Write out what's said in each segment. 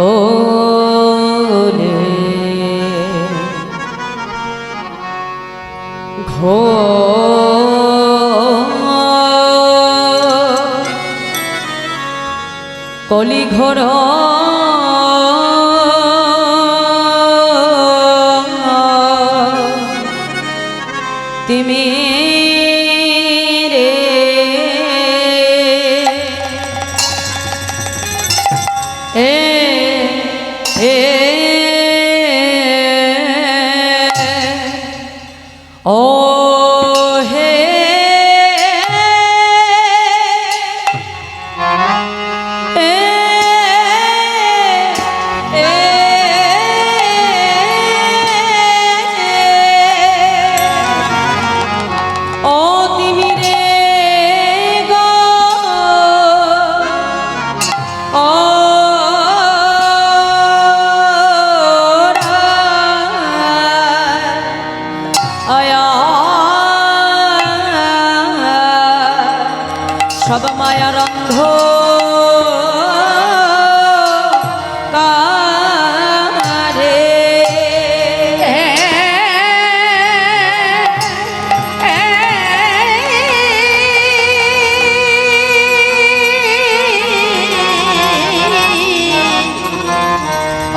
করে। ঘো কলি ঘর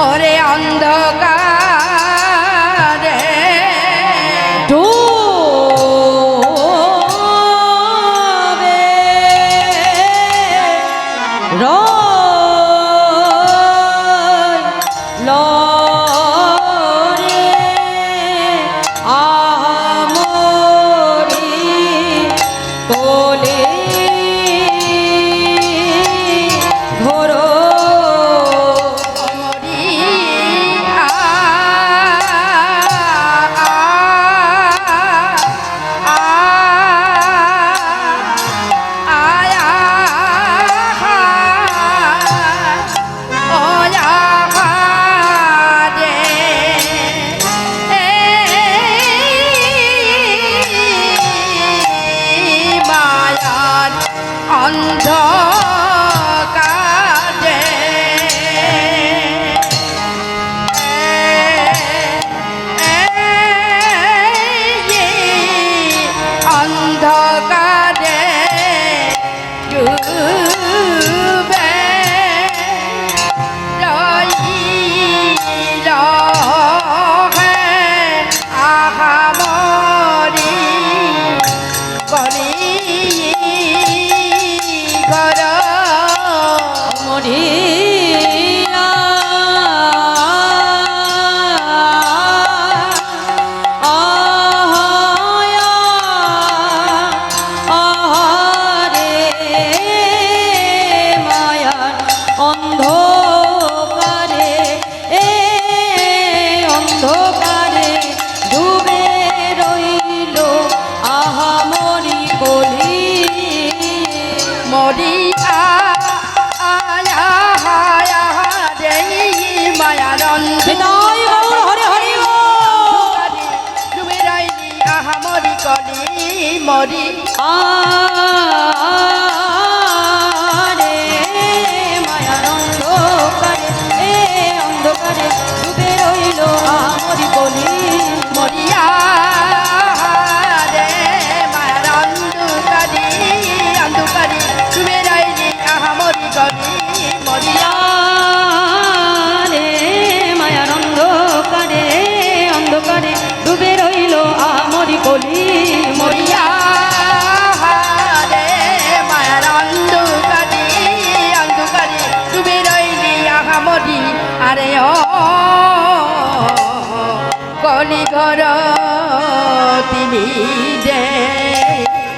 ওরে অন্ধকার। কর তিনি যে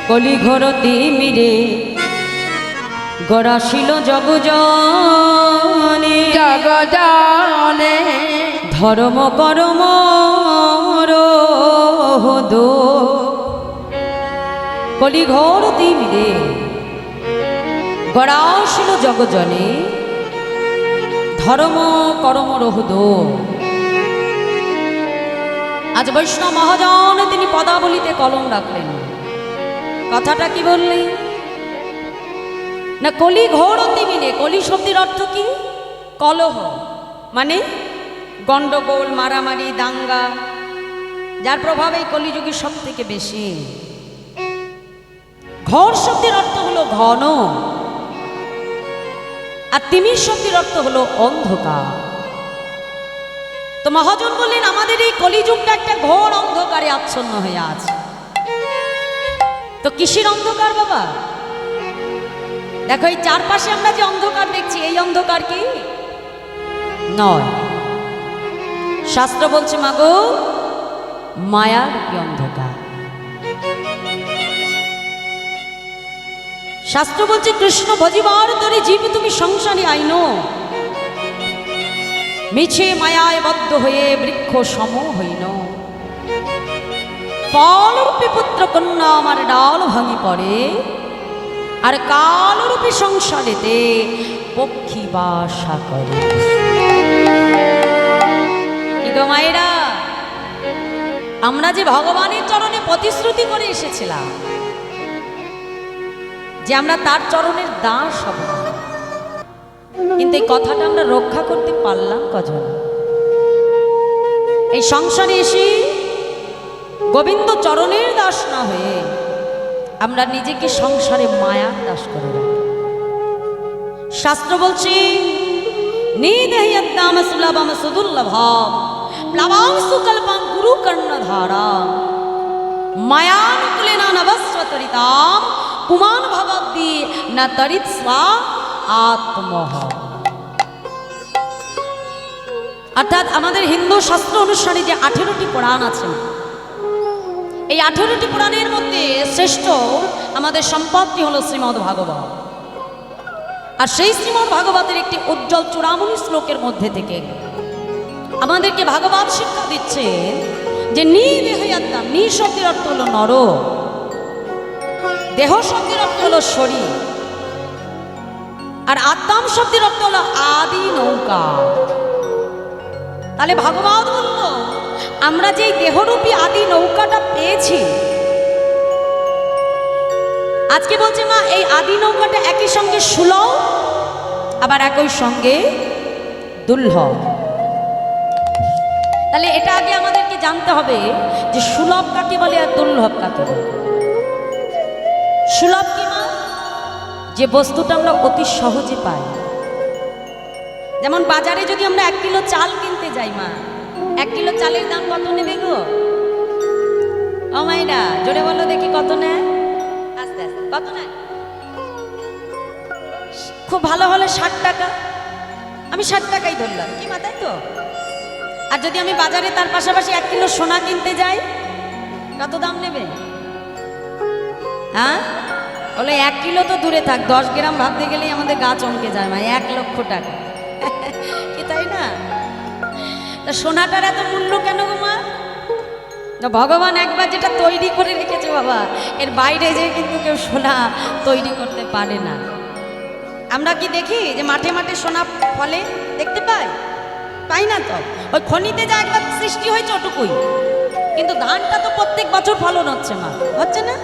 কলি ঘর তিমিরে গড়াশিল জগজনে। জগজনে। ধর্ম করম দো কলি ঘর তিমিরে গড়াশিল জগজনে। ধর্ম করম রহদো আজ বৈষ্ণব মহাজন, তিনি পদাবলিতে কলম রাখলেন। কথাটা কি বললি? না, কলি ঘোর অতিমিনে কলি শব্দের অর্থ কি? কলহ মানে গণ্ডগোল, মারামারি, দাঙ্গা, যার প্রভাবে কলিযুগে সব থেকে বেশি। ঘর শব্দের অর্থ হলো ঘন, আর তিমির শব্দের অর্থ হলো অন্ধকার। তো মহাজন বললেন, আমাদের এই কলিযুগটা একটা ঘোর অন্ধকারে আচ্ছন্ন হয়ে আছে। তো কিসের অন্ধকার বাবা? দেখো, এই চারপাশে আমরা যে অন্ধকার দেখছি, এই অন্ধকার কি? নয়। শাস্ত্র বলছে, মাগো, মায়ার কি অন্ধকার? শাস্ত্র বলছে, কৃষ্ণ ভজিবার তরে জীব তুমি সংসারে আইনো। মিছে মায়ায় বদ্ধ হয়ে বৃক্ষ সম হইন ফলরূপী পুত্র কন্যা আমার ডাল ভাঙি পড়ে, আর কালরূপী সংসারেতে পক্ষী বাসা করে। মায়েরা, আমরা যে ভগবানের চরণে প্রতিশ্রুতি করে এসেছিলাম, যে আমরা তার চরণের দাস হব। কিন্তু এই কথাটা আমরা রক্ষা করতে পারলাম কজন? এই সংসারে এসে গোবিন্দ চরণের দাস না হয়ে আমরা নিজেকে সংসারে মায়ার দাস করে শাস্ত্র বলছি সুকল্পং গুরু কর্ণধারা মায়ানুকুলে না ভবদ্দি না তরিত স্বা আত্মহ অর্থাৎ আমাদের হিন্দু শাস্ত্র অনুসারে যে আঠেরোটি পুরাণ আছে, এই আঠেরোটি পুরাণের মধ্যে শ্রেষ্ঠ আমাদের সম্পদটি হলো শ্রীমদ্ ভাগবত। আর সেই শ্রীমদ্ ভাগবতের একটি উজ্জ্বল চূড়ামণি শ্লোকের মধ্যে থেকে আমাদেরকে ভাগবত শিক্ষা দিচ্ছে যে নি দেহয়াত্মা, নি শব্দের অর্থ হলো নর, দেহ শব্দের অর্থ হলো শরীর। আর আত্মাম শব্দের অর্থ হলো আদি নৌকা। তাহলে ভাগবত বলল, আমরা যে এই দেহরূপী আদি নৌকাটা পেয়েছি, আজকে বলছে মা, এই আদি নৌকাটা একই সঙ্গে সুলভ, আবার একই সঙ্গে দুর্লভ। তাহলে এটা আগে আমাদেরকে জানতে হবে যে সুলভ কাকে বলে আর দুর্লভ কাকে বলে। সুলভ কি মা? যে বস্তুটা আমরা অতি সহজে পাই। যেমন বাজারে যদি আমরা এক কিলো চাল কিনতে যাই, মা, এক কিলো চালের দাম কত নেবে গো? ও মাইরা জোরে বলো দেখি কত নেয়? আস্তে আস্তে, কত নেয়? খুব ভালো হলে ষাট টাকা। আমি ষাট টাকাই ধরলাম, কি মা তাই তো? আর যদি আমি বাজারে তার পাশাপাশি এক কিলো সোনা কিনতে যাই, কত দাম নেবে? হ্যাঁ? বলে, এক কিলো তো দূরে থাক, দশ গ্রাম ভাবতে গেলেই আমাদের গা চমকে যায় মা, এক লক্ষ টাকা। কি তাই না? তা সোনাটার এত মূল্য কেন গো মা? ভগবান একবার যেটা তৈরি করে রেখেছে বাবা, এর বাইরে যে কিন্তু কেউ সোনা তৈরি করতে পারে না। আমরা কি দেখি যে মাঠে মাঠে সোনা ফলে? দেখতে পাই? পাই না তো? ওই খনিতে যা একবার সৃষ্টি হয়েছে ওটুকুই। কিন্তু ধানটা তো প্রত্যেক বছর ফলন হচ্ছে মা, হচ্ছে না?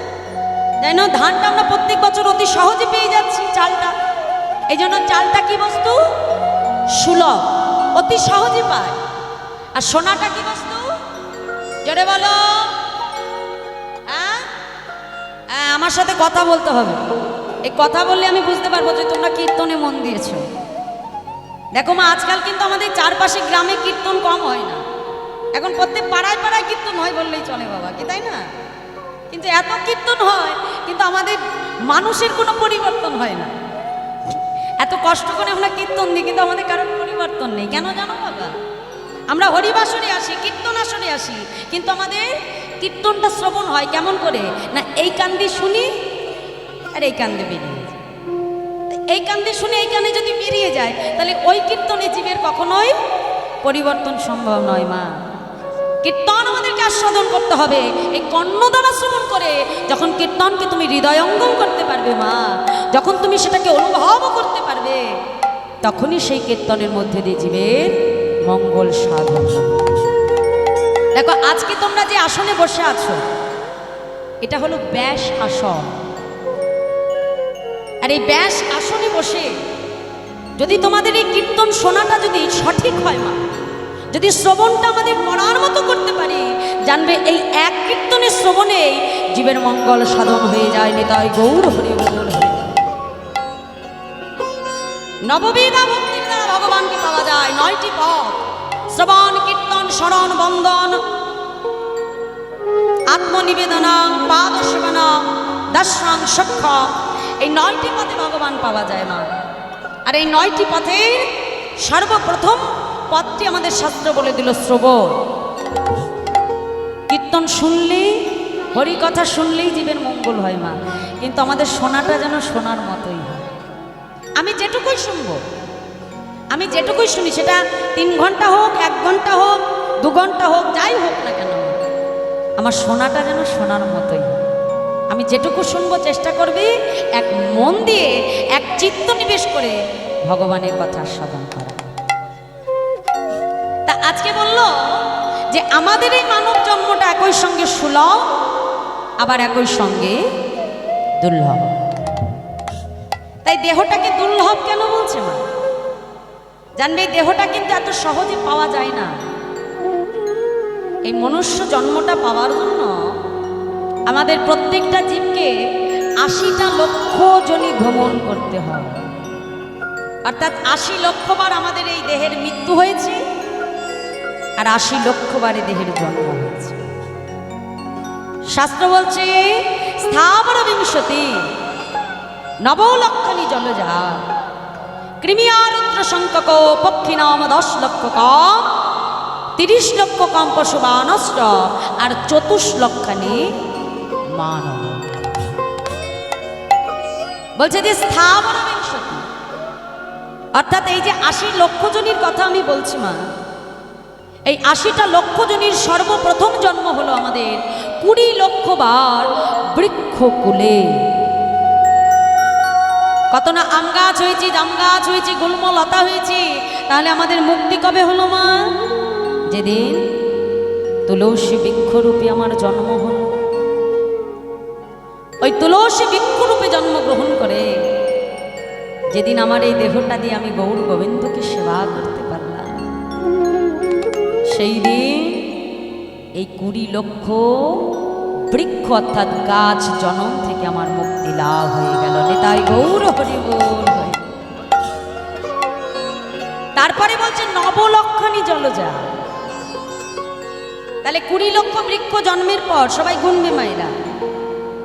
তাই না ধানটা আমরা প্রত্যেক বছর অতি সহজে পেয়ে যাচ্ছি চালটা। এই জন্য চালটা কি বস্তু? সুলভ অতি সহজে পায়। আর সোনাটা কি বস্তু? জোরে বলো। হ্যাঁ? হ্যাঁ, আমার সাথে কথা বলতে হবে। এই কথা বললে আমি বুঝতে পারব যে তোমরা কীর্তনে মন দিয়েছ। দেখো মা আজকাল কিন্তু আমাদের চারপাশে গ্রামে কীর্তন কম হয় না। এখন প্রত্যেক পাড়ায় পাড়ায় কীর্তন হয় বললেই চলে বাবা কি তাই না? কিন্তু এত কীর্তন হয়, কিন্তু আমাদের মানুষের কোনো পরিবর্তন হয় না। এত কষ্ট করে আমরা কীর্তন দিই, কিন্তু আমাদের কারোর পরিবর্তন নেই। কেন জানো বাবা? আমরা হরিবাসরে আসি কীর্তন আসরে আসি, কিন্তু আমাদের কীর্তনটা শ্রবণ হয় কেমন করে? না, এই কান দিয়ে শুনি আর এই কান দিয়ে বেরিয়ে এই কান দিয়ে শুনে এই কানে যদি বেরিয়ে যায়, তাহলে ওই কীর্তনে জীবের কখনোই পরিবর্তন সম্ভব নয় মা। কীর্তন আমাদেরকে আস্বাদন করতে হবে। এই কর্ণ দ্বারা শ্রবণ করে যখন কীর্তনকে তুমি হৃদয়ঙ্গম করতে পারবে মা, যখন তুমি সেটাকে অনুভব করতে পারবে, তখনই সেই কীর্তনের মধ্যে দিয়ে জীবের মঙ্গল সাধন দেখো, আজকে তোমরা যে আসনে বসে আছো, এটা হলো ব্যাস আসন। আর এই ব্যাস আসনে বসে যদি তোমাদের এই কীর্তন শোনাটা যদি সঠিক হয় মা যদি শ্রবণটা আমাদের করার মতো করতে পারি, জানবে এই এক কীর্তনের শ্রবণে জীবের মঙ্গল সাধন হয়ে যায়, নেতাই গৌর হরি বল। নববিধা ভক্তির দ্বারা ভগবানকে পাওয়া যায় নয়টি পথ। শ্রবণ, কীর্তন, স্মরণ, বন্দন, আত্মনিবেদনা পাদ সেবনা দর্শন সক্ষ। এই নয়টি পথে ভগবান পাওয়া যায় মা। আর এই নয়টি পথের সর্বপ্রথম পথটি আমাদের শাস্ত্র বলে দিল শ্রবণ। কীর্তন শুনলেই হরি কথা শুনলেই জীবের মঙ্গল হয় মা। কিন্তু আমাদের শোনাটা যেন শোনার মতোই হয়। আমি যেটুকুই শুনব, আমি যেটুকুই শুনি, সেটা তিন ঘণ্টা হোক, এক ঘণ্টা হোক, দু ঘণ্টা হোক, যাই হোক না কেন, আমার শোনাটা যেন শোনার মতোই আমি যেটুকু শুনব, চেষ্টা করবি, এক মন দিয়ে, এক চিত্ত নিবেশ করে ভগবানের কথা সাধন করা। আজকে বলল যে আমাদের এই মানব জন্মটা একই সঙ্গে সুলভ, আবার একই সঙ্গে দুর্লভ। তাই দেহটাকে দুর্লভ কেন বলছে মা? জানবে এই দেহটা কিন্তু এত সহজে পাওয়া যায় না। এই মনুষ্য জন্মটা পাওয়ার জন্য আমাদের প্রত্যেকটা জীবকে আশিটা লক্ষ জনই ভ্রমণ করতে হয়। অর্থাৎ আশি লক্ষবার আমাদের এই দেহের মৃত্যু হয়েছে। আর আশি লক্ষবারে দেহের জন্ম হয়েছে। শাস্ত্র বলছে, স্থাবর বিংশতি, নবলক্ষণী জলজা কৃমিয়ারুদ্র সংখ্যক পক্ষী নাম দশ লক্ষ কম, তিরিশ লক্ষ কম পশু আর চতুর্লক্ষানি মানব। বলছে যে স্থাবর বিংশতি। অর্থাৎ এই যে আশি লক্ষ জনের কথা আমি বলছি মা এই আশিটা লক্ষ জনের সর্বপ্রথম জন্ম হলো আমাদের। কুড়ি লক্ষ বার বৃক্ষকুলে। কত না আম গাছ হয়েছি, জাম গাছ হয়েছি গুল্ম লতা হয়েছি। তাহলে আমাদের মুক্তি কবে হলো মা? যেদিন তুলসী বৃক্ষরূপে আমার জন্ম হলো। ওই তুলসী বৃক্ষরূপে জন্মগ্রহণ করে যেদিন আমার এই দেহটা দিয়ে আমি গৌর গোবিন্দকে সেবা করতে সেই দিন এই কুড়ি লক্ষ বৃক্ষ অর্থাৎ গাছ জনম থেকে আমার মুক্তি লাভ হয়ে গেল। নেতাই গৌর হরি বল হরি। তারপরে বলছে নবলক্ষণী জলজা। তাহলে কুড়ি লক্ষ বৃক্ষ জন্মের পর সবাই গুনবে মায়েরা।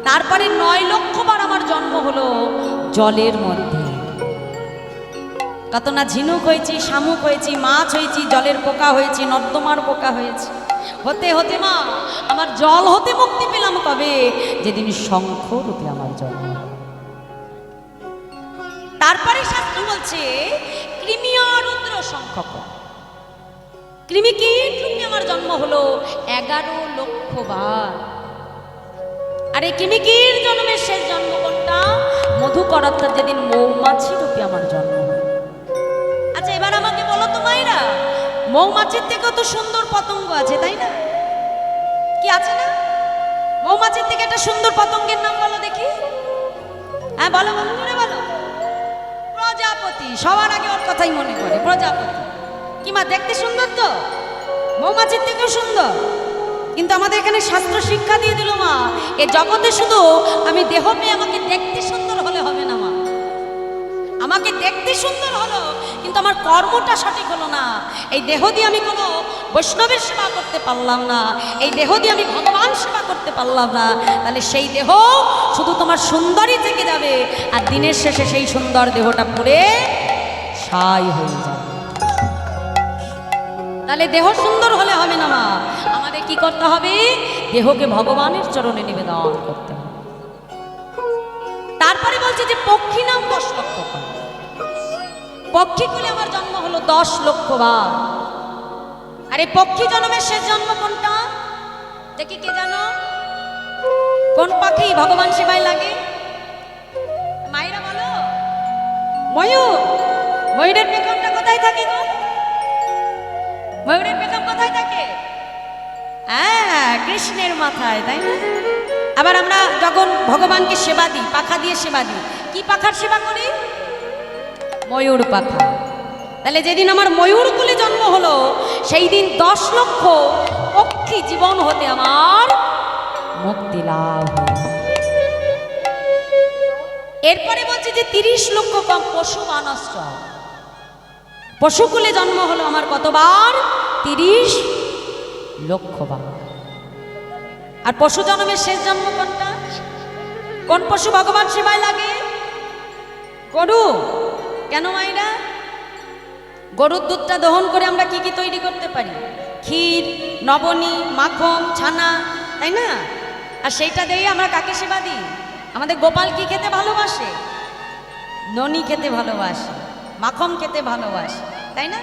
তারপরে নয় লক্ষ বার আমার জন্ম হলো জলের মধ্যে। কত না ঝিনুক হয়েছি, শামুক হয়েছি, মাছ হয়েছি, জলের পোকা হয়েছি, নর্দমার পোকা হয়েছি। হতে হতে মা আমার জল হতে মুক্তি পেলাম কবে? যেদিন শঙ্খ রূপে আমার জন্ম। তারপরে শাস্ত্র বলছে, কৃমি রুদ্র সংখ্যক কৃমি রূপে আমার জন্ম হলো এগারো লক্ষ বার। আর কৃমিকির জন্মের শেষ জন্ম কোনটা মধুকর অর্থাৎ যেদিন মৌমাছি রূপে আমার জন্ম মৌমাছির থেকেও তো সুন্দর পতঙ্গ আছে, তাই না? কি আছে না? মৌমাছির থেকে একটা সুন্দর পতঙ্গের নাম বলো দেখি। হ্যাঁ বলো বলো বলো প্রজাপতি, সবার আগে ওর কথাই মনে করে প্রজাপতি। কি মা, দেখতে সুন্দর তো? মৌমাছির থেকেও সুন্দর। কিন্তু আমাদের এখানে শাস্ত্র শিক্ষা দিয়ে দিল মা, এ জগতে শুধু আমি দেহ পেয়ে আমাকে দেখতে সুন্দর আমাকে দেখতে সুন্দর হলো, কিন্তু আমার কর্মটা সঠিক হলো না। এই দেহ দিয়ে আমি কোনো বৈষ্ণবের সেবা করতে পারলাম না, এই দেহ দিয়ে আমি ভগবান সেবা করতে পারলাম না। তাহলে সেই দেহ শুধু তোমার সুন্দরই থেকে যাবে, আর দিনের শেষে সেই সুন্দর দেহটা পুড়ে ছাই হয়ে যাবে। তাহলে দেহ সুন্দর হলে হবে না মা। আমাদের কি করতে হবে? দেহকে ভগবানের চরণে নিবেদন করতে হবে। তারপরে বলছে যে পক্ষী নাম দশ লক্ষ। পক্ষীকুলে আমার জন্ম হলো দশ লক্ষ বার। আর এই পক্ষী জন্মের শেষ জন্ম কোনটা? দেখি কে জানো? কোন পাখি ভগবান সেবায় লাগে? মায়েরা বলো। ময়ূর। ময়ূরের পেখমটা কোথায় থাকে গো? ময়ূরের পেখম কোথায় থাকে? হ্যাঁ কৃষ্ণের মাথায়, তাই না? আবার আমরা যখন ভগবানকে সেবা দিই, পাখা দিয়ে সেবা দিই, কি পাখার সেবা করি? ময়ূর পাখা। তাহলে যেদিন আমার ময়ূর কুলে জন্ম হলো সেই দিন দশ লক্ষ পক্ষী জীবন হতে আমার মুক্তি লাভ। এরপরে বলছে যে তিরিশ লক্ষ কম পশু মানস্য পশুকুলে জন্ম হলো আমার কতবার? তিরিশ লক্ষ বার। আর পশু জন্মের শেষ জন্ম কোনটা? কোন পশু ভগবান সেবায় লাগে? গরু। কেন মাইরা? গরুর দুধটা দহন করে আমরা কি কি তৈরি করতে পারি? ক্ষীর, নবনী, মাখন, ছানা, তাই না? আর সেইটা দিয়ে আমরা কাকে সেবা দিই? আমাদের গোপাল কি খেতে ভালোবাসে? ননি খেতে ভালোবাসে, মাখন খেতে ভালোবাসে, তাই না?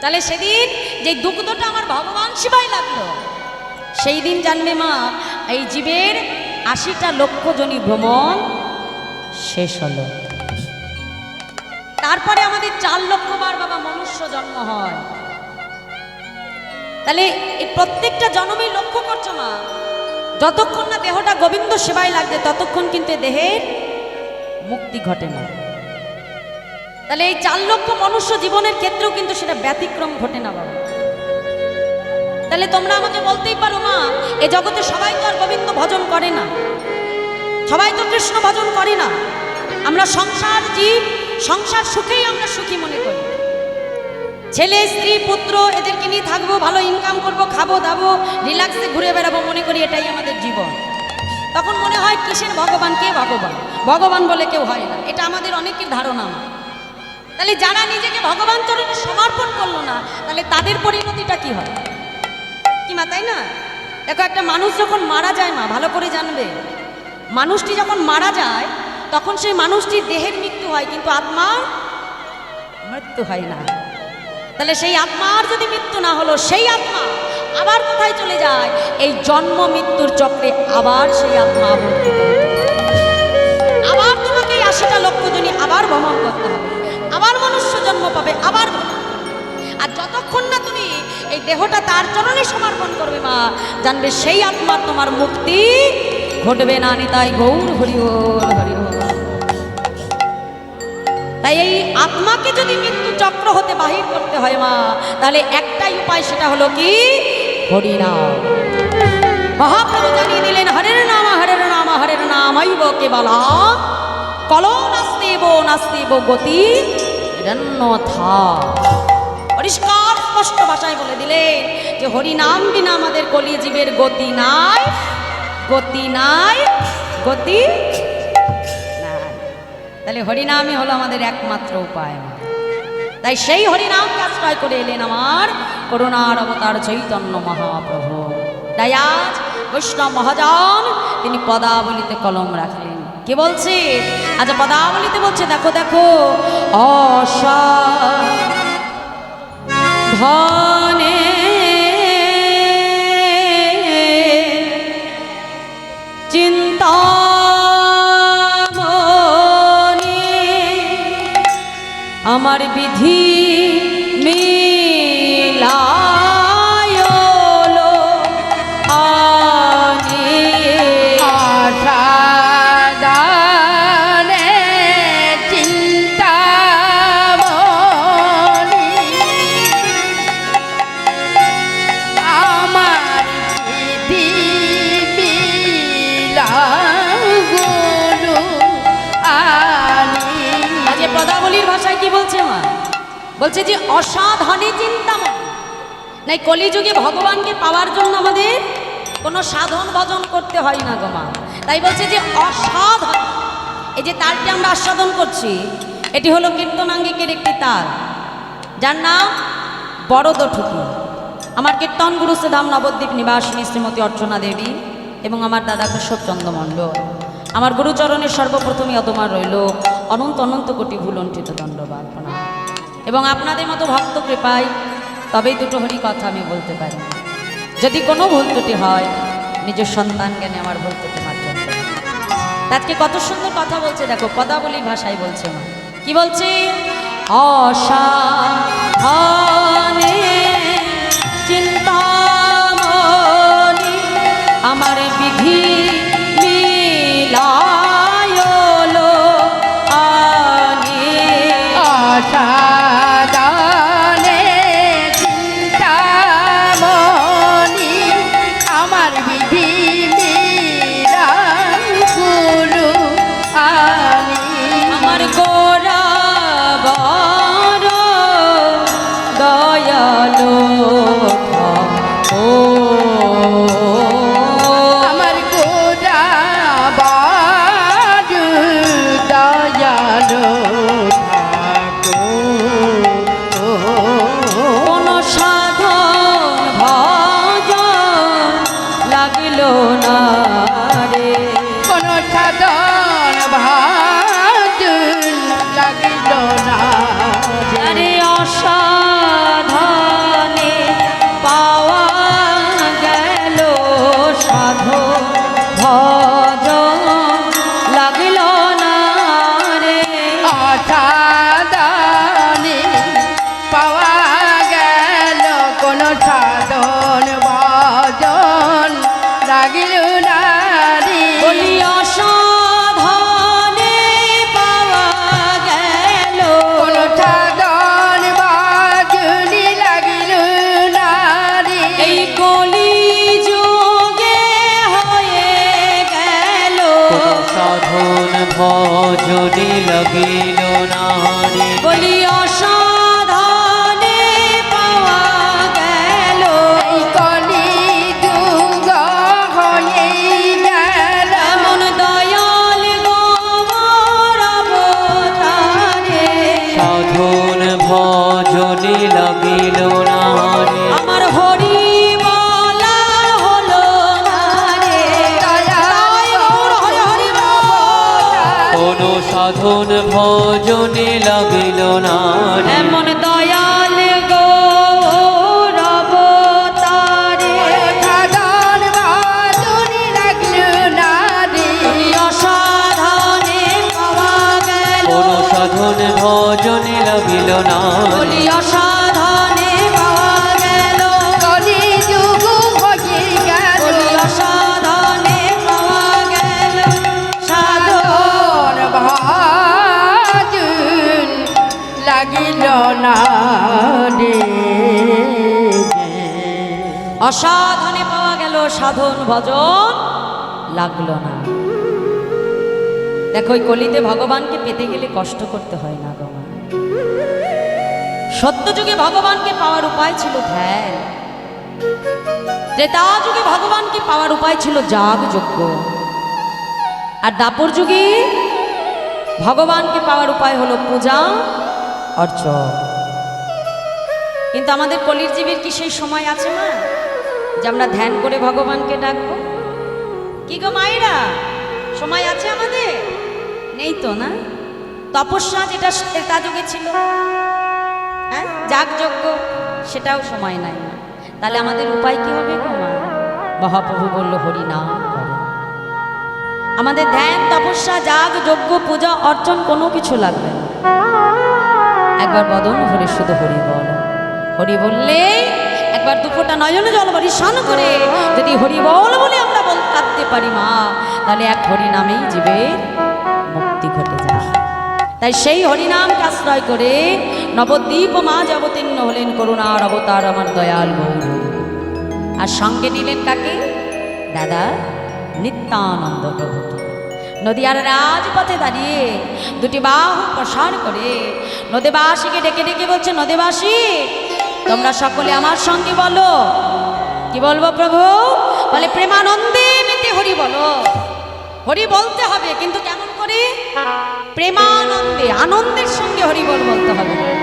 তাহলে সেদিন যে দুগ্ধটা আমার ভগবান সেবায় লাগল, সেই দিন জানবে মা, এই জীবের আশিটা লক্ষ ভ্রমণ শেষ হলো। তারপরে আমাদের চার লক্ষ বার বাবা মনুষ্য জন্ম হয়। তাহলে এই প্রত্যেকটা জন্মেই লক্ষ্য করছ মা। যতক্ষণ না দেহটা গোবিন্দ সেবায় লাগবে, ততক্ষণ কিন্তু দেহের মুক্তি ঘটে না। তাহলে এই চার লক্ষ মনুষ্য জীবনের ক্ষেত্রেও কিন্তু সেটা ব্যতিক্রম ঘটে না বাবা। তাহলে তোমরা আমাকে বলতেই পারো মা, এ জগতে সবাই তো আর গোবিন্দ ভজন করে না। সবাই তো কৃষ্ণ ভজন করে না। আমরা সংসার, জীব সংসার সুখেই আমরা সুখী মনে করি। ছেলে, স্ত্রী, পুত্র, এদেরকে নিয়ে থাকব, ভালো ইনকাম করব, খাব, দাবো রিল্যাক্সে ঘুরে বেড়াবো মনে করি এটাই আমাদের জীবন। তখন মনে হয় কিসের ভগবান, কে ভগবান? ভগবান বলে কেউ হয় না। এটা আমাদের অনেকের ধারণা। মা। তাহলে যারা নিজেকে ভগবান চরণে সমর্পণ করল না, তাহলে তাদের পরিণতিটা কি হয়? কি মা, তাই না? দেখো, একটা মানুষ যখন মারা যায় মা, ভালো করে জানবে। মানুষটি যখন মারা যায়, তখন সেই মানুষটি দেহের মৃত্যু হয়, কিন্তু আত্মার মৃত্যু হয় না। তাহলে সেই আত্মার যদি মৃত্যু না হলো, সেই আত্মা আবার কোথায় চলে যায়? এই জন্ম মৃত্যুর চক্রে আবার সেই আত্মা আবার তোমাকে এই আশিটা লক্ষ জনী আবার ভ্রমণ করতে হবে। আবার মনুষ্য জন্ম পাবে, আবার আর যতক্ষণ না তুমি এই দেহটা তার চরণে সমর্পণ করবে মা, জানবে সেই আত্মার তোমার মুক্তি ঘটবে না, নিতাই গৌর হরি হল হরি হল তাই এই আত্মাকে যদি মৃত্যু চক্র হতে বাহির করতে হয় মা, তাহলে একটাই উপায় সেটা হলো কি? হরিনাম। মহাপ্রভু জানিয়ে দিলেন, হরের নাম হরের নাম হরের নাম কেবলা, কল নাস্তিব নাস্তিব গতি রন্যথা পরিষ্কার, স্পষ্ট ভাষায় বলে দিলেন যে, হরিনাম বিনা আমাদের কলিজীবের গতি নাই গতি নাই, গতি তাহলে হরিনামই হলো আমাদের একমাত্র উপায়। তাই সেই হরিনামকে আশ্রয় করে এলেন আমার করুণার অবতার চৈতন্য মহাপ্রভু। তাই আজ বৈষ্ণব মহাজন তিনি পদাবলিতে কলম রাখলেন। কি বলছে? আজ পদাবলিতে বলছে, দেখো দেখো, অসা ধনে আমার বিধি বলছে যে অসাধনে চিন্তামন নাই কলিযুগে ভগবানকে পাওয়ার জন্য আমাদের কোনো সাধন ভজন করতে হয় না গো মা। তাই বলছে যে অসাধন। এই যে তালটি আমরা আস্বাদন করছি, এটি হলো কীর্তনাঙ্গিকের একটি তাল যার নাম বড়দ ঠুকি আমার কীর্তন গুরু শ্রীধাম নবদ্বীপ নিবাসিনী শ্রীমতী অর্চনা দেবী এবং আমার দাদা কেশবচন্দ্র মণ্ডল। আমার গুরুচরণের সর্বপ্রথমে অতমার রইল অনন্ত অনন্ত কোটি ভুলণ্ঠিত দণ্ডবাদ প্রণাম এবং আপনাদের মতো ভক্ত কৃপায় তবেই দুটো হরি কথা আমি বলতে পারি। যদি কোনো ভুল ত্রুটি হয় নিজের সন্তান জ্ঞানে আমার ভুল ত্রুটি মার্জন তাকে কত সুন্দর কথা বলছে, দেখো পদাবলীর ভাষায় বলছে মা। কি বলছে? অসাধনে ভজনে লাগিল ভজনে লাগিল না এমন দয়াল গৌরব তারে। সাধন ভজনে লাগিল না রে অসাধনে পাওয়া গেল। কোন সাধন ভজনে লাগিল না রে অসাধনে পাওয়া গেল সাধন ভজন, লাগল না। দেখো, ওই কলিতে ভগবানকে পেতে গেলে কষ্ট করতে হয় না গো মা। সত্য যুগে ভগবানকে পাওয়ার উপায় ছিল ধ্যান। ত্রেতা যুগে ভগবানকে পাওয়ার উপায় ছিল যাগ যজ্ঞ আর দাপর যুগে ভগবানকে পাওয়ার উপায় হলো পূজা, অর্চন। কিন্তু আমাদের কলির জীবের কি সেই সময় আছে মা? যে আমরা ধ্যান করে ভগবানকে ডাকবো। কি গো মায়েরা? সময় আছে আমাদের? নেই তো, না? তপস্যা যেটা তা যুগে ছিল। হ্যাঁ? যাগযজ্ঞ, সেটাও সময় নাই। তাহলে আমাদের উপায় কি হবে গো মা? মহাপ্রভু বলল হরি নাম করে। আমাদের ধ্যান, তপস্যা, যাগ, যজ্ঞ, পূজা, অর্চন কোনো কিছু লাগবে না। একবার বদন ভরে শুধু হরি বল। হরি বললে একবার দুপুরটা নয়নে জল শান করে যদি হরি বল বলে আমরা বল কাঁদতে পারি মা, তাহলে এক হরি নামেই জীবের মুক্তি ঘটে যায়। তাই সেই হরিনামকে আশ্রয় করে নবদ্বীপ মা অবতীর্ণ হলেন করুণার অবতার আমার দয়াল বন্ধু আর সঙ্গে নিলেন কাকে? দাদা নিত্যানন্দ প্রভুকে। নদিয়ার রাজপথে দাঁড়িয়ে দুটি বাহু প্রসার করে নদীবাসীকে ডেকে ডেকে বলছে, নদীবাসী তোমরা সকলে আমার সঙ্গে বলো। কি বলব প্রভু? বলে, প্রেমানন্দে মেতে হরি বলো। হরি বলতে হবে, কিন্তু কেমন করে? প্রেমানন্দে, আনন্দের সঙ্গে হরি বল বলতে হবে।